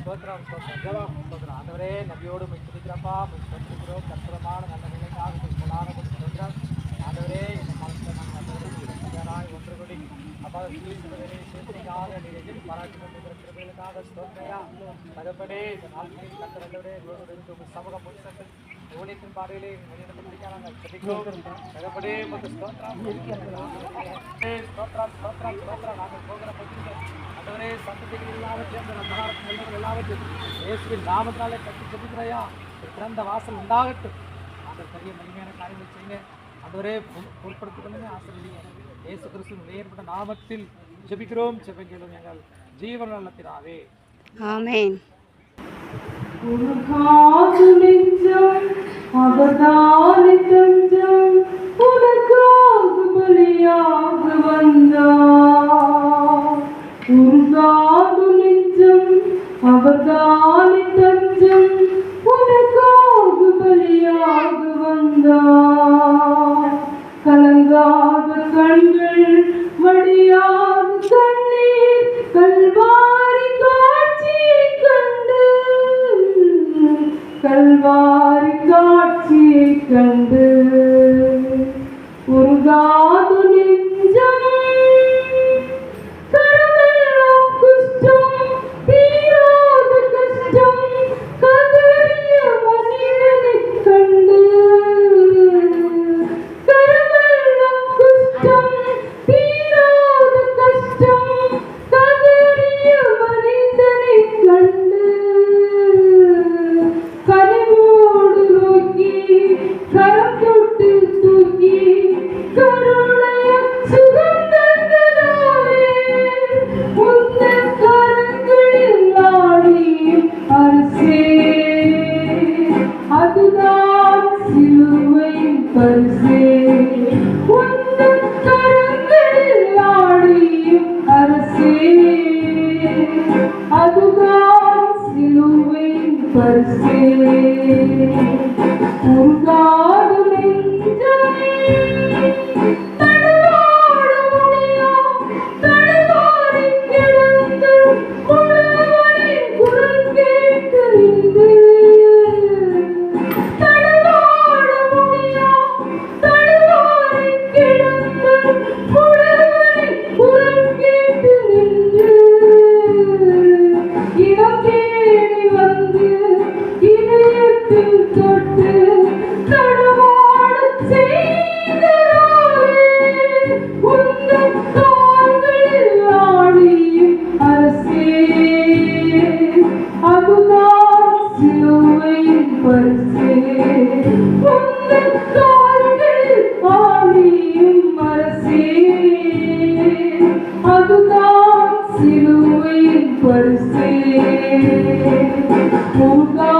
ஸ்தோத்திரம் ஸ்தோத்திரம் ஜெபம் ஸ்தோத்திரம் ஆண்டவரே நபியோடு போய் துதிக்கிறப்பா போய் ஸ்தோத்திரிக்கிறோம் கற்புறமான நல்ல நிலைக்காக போய் சொல்லாக ஸ்தோத்திரம் ஆண்டவரே இந்த காலத்தில் நாங்கள் ஆண்டவரே ஒன்று கொடி அப்பா கிறிஸ்துவரே சேர்த்திக்காக நீங்கள் பாராட்டி கொண்டிருக்கிற கிருபைகளுக்காக ஸ்தோத்திரையா தகப்பனே இந்த நாட்களில் கத்தர் உங்களோடு இருந்து உங்கள் சமூக முடிச்சது ஊழியத்தின் பாதையிலே வெளியிடப்பட்டிருக்க நாங்கள் ஜெபிக்கிறோம் தகப்பனே உமக்கு ஸ்தோத்திரம் நாங்கள் போகிற பகுதியில் ஆண்டவரே சந்ததிகள் எல்லாவற்றையும் அந்த நகரத்தின் எல்லாவற்றையும் இயேசுவின் நாமத்தாலே கட்டி ஜெபிக்கிறையா திறந்த வாசல் உண்டாகட்டும் அந்த பெரிய மகிமையான காரியங்கள் செய்யுங்க அதுவரே பொ- ஆசிரியர் இயேசு கிறிஸ்துவின் வேறுபட்ட நாமத்தில் ஜெபிக்கிறோம் ஜெபிக்கிறோம் எங்கள் ஜீவன நலத்தினாவே ஆமேன். Avadanitam But see, Buradan siluin parisi Buradan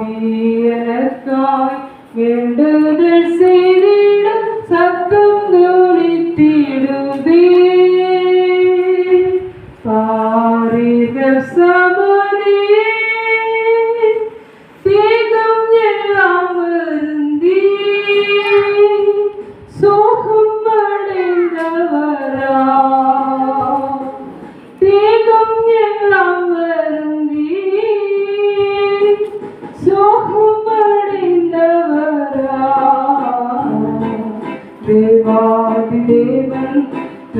Amen.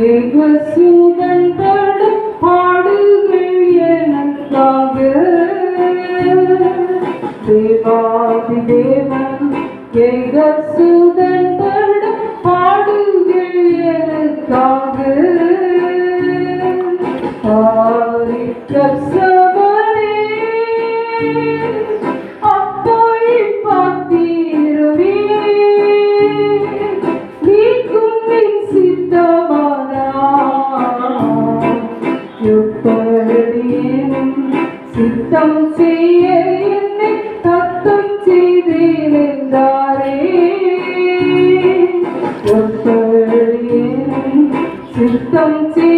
தேவசூதன் படும் பாடுகள் எனக்காக. தேவாதி தேவன் தேவசூதன் படும் பாடுகள் எனக்காக. ஆரிக்கசவனே தத்தம் செய்ய என்னை தத்தம் செய்தேன் என்றாரே சித்தம் செய்ய